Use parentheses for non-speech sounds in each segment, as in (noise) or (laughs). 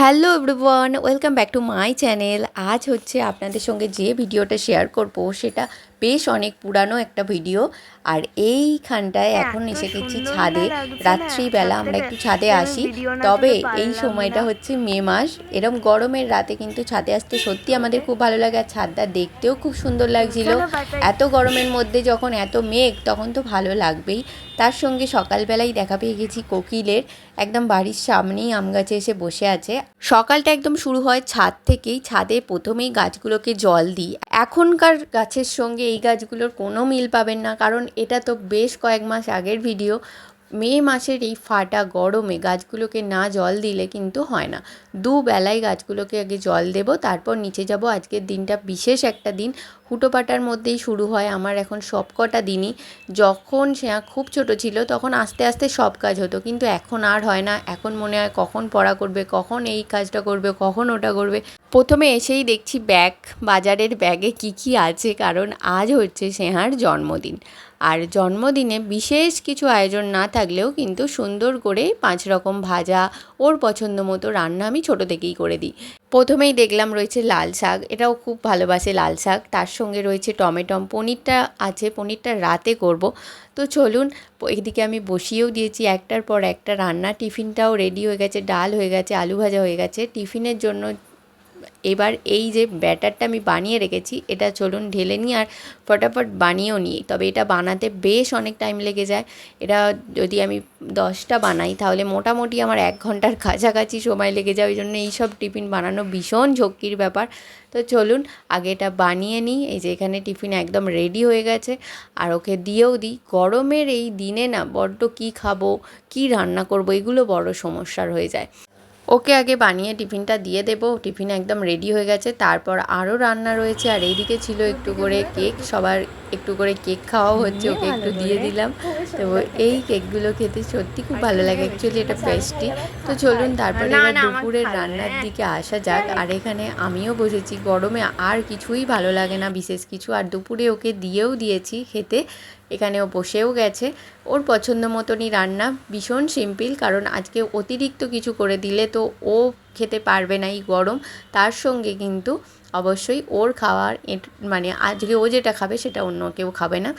Hello everyone welcome back to my channel. আজ হচ্ছে আপনাদের সঙ্গে যে ভিডিওটা শেয়ার করব সেটা বেশ অনেক পুরানো একটা ভিডিও। আর এইখানটায় এখন এসে গেছি ছাদে। রাত্রিবেলা আমরা একটু ছাদে আসি। তবে এই সময়টা হচ্ছে মে মাস। এরম গরমের রাতে কিন্তু ছাদে আসতে সত্যি আমাদের খুব ভালো লাগে। আর ছাদটা দেখতেও খুব সুন্দর লাগছিল। এত গরমের মধ্যে যখন এত মেঘ তখন তো ভালো লাগবেই। তার সঙ্গে সকালবেলাই দেখা পেয়ে গেছি কোকিলের। একদম বাড়ির সামনেই আম গাছে এসে বসে আছে। সকালটা একদম শুরু হয় ছাদ থেকেই। ছাদে প্রথমেই গাছগুলোকে জল দিই। এখনকার গাছের সঙ্গে এই গাছগুলোর কোনো মিল পাবেন না, কারণ এটা তো বেশ কয়েক মাস আগের ভিডিও। মে মাসের এই ফাটা গরমে গাছগুলোকে না জল দিলে কিন্তু হয় না। দুবেলায় গাছগুলোকে আগে জল দেব, তারপর নিচে যাব। আজকের দিনটা বিশেষ একটা দিন। হুটোপাটার মধ্যেই শুরু হয় আমার এখন সব কটা দিনই। যখন সে খুব ছোট ছিল তখন আস্তে আস্তে সব কাজ হতো, কিন্তু এখন আর হয় না। এখন মনে হয় কখন পড়া করবে, কখন এই কাজটা করবে, কখন ওটা করবে। প্রথমে এসেই দেখছি ব্যাগ, বাজারের ব্যাগে কি কি আছে, কারণ আজ হচ্ছে স্নেহার জন্মদিন। আর জন্মদিনে বিশেষ কিছু আয়োজন না থাকলেও কিন্তু সুন্দর করে পাঁচ রকম ভাজা ওর পছন্দ মতো রান্না আমি ছোটো থেকেই করে দিই। প্রথমেই দেখলাম রয়েছে লাল শাক, এটাও খুব ভালোবাসে লাল শাক। তার সঙ্গে রয়েছে টমেটম পনিরটা আছে, পনিরটা রাতে করব। তো চলুন, এদিকে আমি বসিয়েও দিয়েছি একটার পর একটা রান্না। টিফিনটাও রেডি হয়ে গেছে, ডাল হয়ে গেছে, আলু ভাজা হয়ে গেছে। টিফিনের জন্য এবার এই যে ব্যাটারটা আমি বানিয়ে রেখেছি, এটা চলুন ঢেলে নিই আর ফটাফট বানিয়েও নিই। তবে এটা বানাতে বেশ অনেক টাইম লেগে যায়। এটা যদি আমি দশটা বানাই, তাহলে মোটামুটি আমার এক ঘণ্টার (laughs) কাছাকাছি সময় লেগে যায়। ওই জন্য এইসব টিফিন বানানো ভীষণ ঝক্কির ব্যাপার। তো চলুন, আগে এটা বানিয়ে নিই। এই যে এখানে টিফিন একদম রেডি হয়ে গেছে। আর ওকে দিয়েও দিই। গরমের এই দিনে না বড্ড কী খাব, কী রান্না করব, এগুলো বড় সমস্যার হয়ে যায়। ওকে আগে বানিয়ে টিফিনটা দিয়ে দেবো। টিফিন একদম রেডি হয়ে গেছে। তারপর আরও রান্না রয়েছে। আর এইদিকে ছিল একটু করে কেক। সবার একটু করে কেক খাওয়াও হচ্ছে। ওকে একটু দিয়ে দিলাম। তো এই কেকগুলো খেতে সত্যি খুব ভালো লাগে। অ্যাকচুয়ালি এটা পেস্টি তো চলুন তারপরে এবার দুপুরের রান্নার দিকে আসা যাক। আর এখানে আমিও বসেছি। গরমে আর কিছুই ভালো লাগে না। বিশেষ কিছু। আর দুপুরে ওকে দিয়েও দিয়েছি খেতে। এখানে ও বসেও গেছে। ওর পছন্দ মতনই রান্না, ভীষণ সিম্পল, কারণ আজকে অতিরিক্ত কিছু করে দিলে তো ও খেতে পারবে না এই গরম। তার সঙ্গে কিন্তু অবশ্যই ওর খাওয়ার মানে আজকে ও যেটা খাবে সেটা অন্য কেউ খাবে না।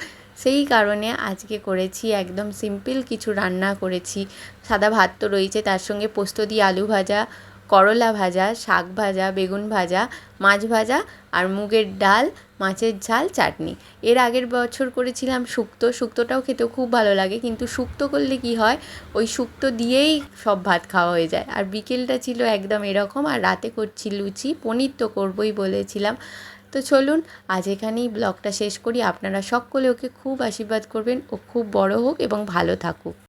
সেই কারণে আজকে করেছি একদম সিম্পল কিছু রান্না করেছি। সাদা ভাত তো রয়েছে, তার সঙ্গে পোস্ত দিয়ে আলু ভাজা, করলা ভাজা, শাক ভাজা, বেগুন ভাজা, মাছ ভাজা আর মুগের ডাল মাছের ঝাল, চাটনি। এর আগের বছর করেছিলাম শুক্তো। শুক্তোটাও খেতেও খুব ভালো লাগে, কিন্তু শুক্তো করলে কি হয়, ওই শুক্তো দিয়েই সব ভাত খাওয়া হয়ে যায়। আর বিকেলটা ছিল একদম এরকম, আর রাতে করছি লুচি, পনির তো করবই বলেছিলাম। তো চলুন, আজ এখানেই ব্লগটা শেষ করি। আপনারা সকলে ওকে খুব আশীর্বাদ করবেন। ও খুব বড় হোক এবং ভালো থাকুক।